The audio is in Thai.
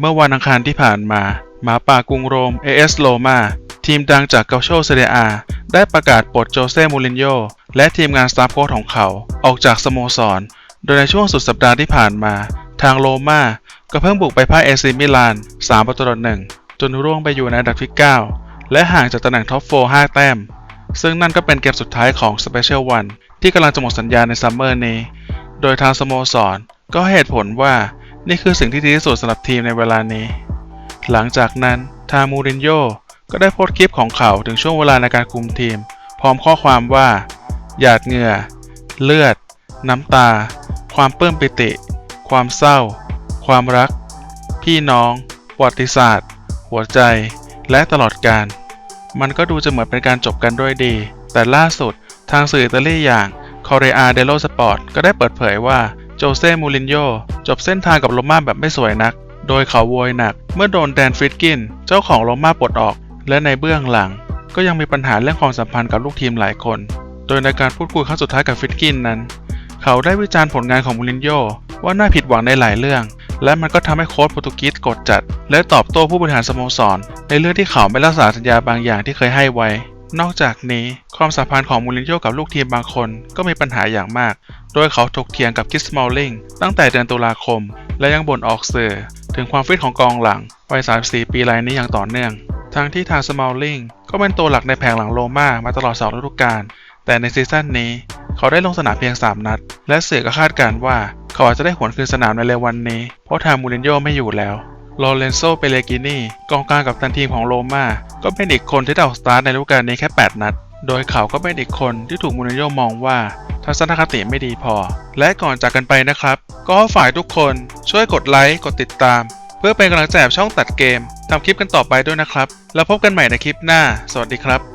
เมื่อวันอังคารที่ผ่านมา หมาป่ากรุงโรม AS โ o มาทีมดังจากเกาโชเซเรียอาได้ประกาศปลดโจเซ่มูรินโญ่และทีมงานสตาฟโค้ชของเขาออกจากสโมสร โดยในช่วงสุดสัปดาห์ที่ผ่านมา ทางโรม่าก็เพิ่งบุกไปพ่ายเอซีมิลาน 3 ประตูต่อหนึ่งจนร่วงไปอยู่ในอันดับที่ 9 และห่างจากตำแหน่งท็อป 4 5 แต้ม ซึ่งนั่นก็เป็นเกมสุดท้ายของสเปเชียลวันที่กำลังจะหมดสัญญาในซัมเมอร์นี้ โดยทางสโมสรก็เหตุผลว่า นี่คือสิ่งที่ดีที่สุดสำหรับทีมในเวลานี้ หลังจากนั้นทามูรินโญ่ก็ได้โพสต์คลิปของเขาถึงช่วงเวลาในการคุมทีม พร้อมข้อความว่า หยาดเหงื่อ เลือด น้ำตา ความปลื้มปิติ ความเศร้า ความรัก พี่น้องประวัติศาสตร์ หัวใจ และตลอดกาลมันก็ดูจะเหมือนเป็นการจบกันด้วยดี แต่ล่าสุดทางสื่ออิตาลีอย่าง c o r r e a dello Sport ก็ได้เปิดเผยว่า โจเซ่ มูรินโญ่จบเส้นทางกับโรม่าแบบไม่สวยนัก โดยเขาโวยหนัก เมื่อโดนแดนฟริดกิน เจ้าของโรม่าปลดออก และในเบื้องหลัง ก็ยังมีปัญหาเรื่องความสัมพันธ์กับลูกทีมหลายคน โดยในการพูดคุยครั้งสุดท้ายกับฟริดกินนั้น เขาได้วิจารณ์ผลงานของมูรินโญ่ว่าน่าผิดหวังในหลายเรื่อง และมันก็ทำให้โค้ชโปรตุเกสกดจัด และตอบโต้ผู้บริหารสโมสร ในเรื่องที่เขาไม่รักษาสัญญาบางอย่างที่เคยให้ไว้ นอกจากนี้ความสัมพันธ์ของมูรินโญ่กับลูกทีมบางคนก็มีปัญหาอย่างมาก โดยเขาถกเถียงกับคิสมอลลิงตั้งแต่เดือนตุลาคม และยังบ่นออกสื่อถึงความฟิตของกองหลังวัย 34 ปีรายนี้อย่างต่อเนื่อง ทั้งที่ทางสมอลลิงก็เป็นตัวหลักในแผงหลังโรม่ามาตลอด2ฤดูกาล แต่ในซีซั่นนี้เขาได้ลงสนามเพียง 3 นัด และเสือก็คาดการณ์ว่า เขาอาจจะได้หวนคืนสนามในเร็ววันนี้ เพราะทางมูรินโญ่ไม่อยู่แล้ว โลเรนโซ เปเลกินีกองกลางกับตันทีมของโรม่า ก็เป็นอีกคนที่ได้ออกสตาร์ทในฤดูกาลนี้แค่ 8 นัด โดยเขาก็เป็นอีกคนที่ถูกมูรินโญ่มองว่าทัศนคติไม่ดีพอ และก่อนจากกันไปนะครับ ก็ฝ่ายทุกคนช่วยกดไลค์ กดติดตาม เพื่อเป็นกำลังใจให้ช่องตัดเกมทำคลิปกันต่อไปด้วยนะครับ แล้วพบกันใหม่ในคลิปหน้า สวัสดีครับ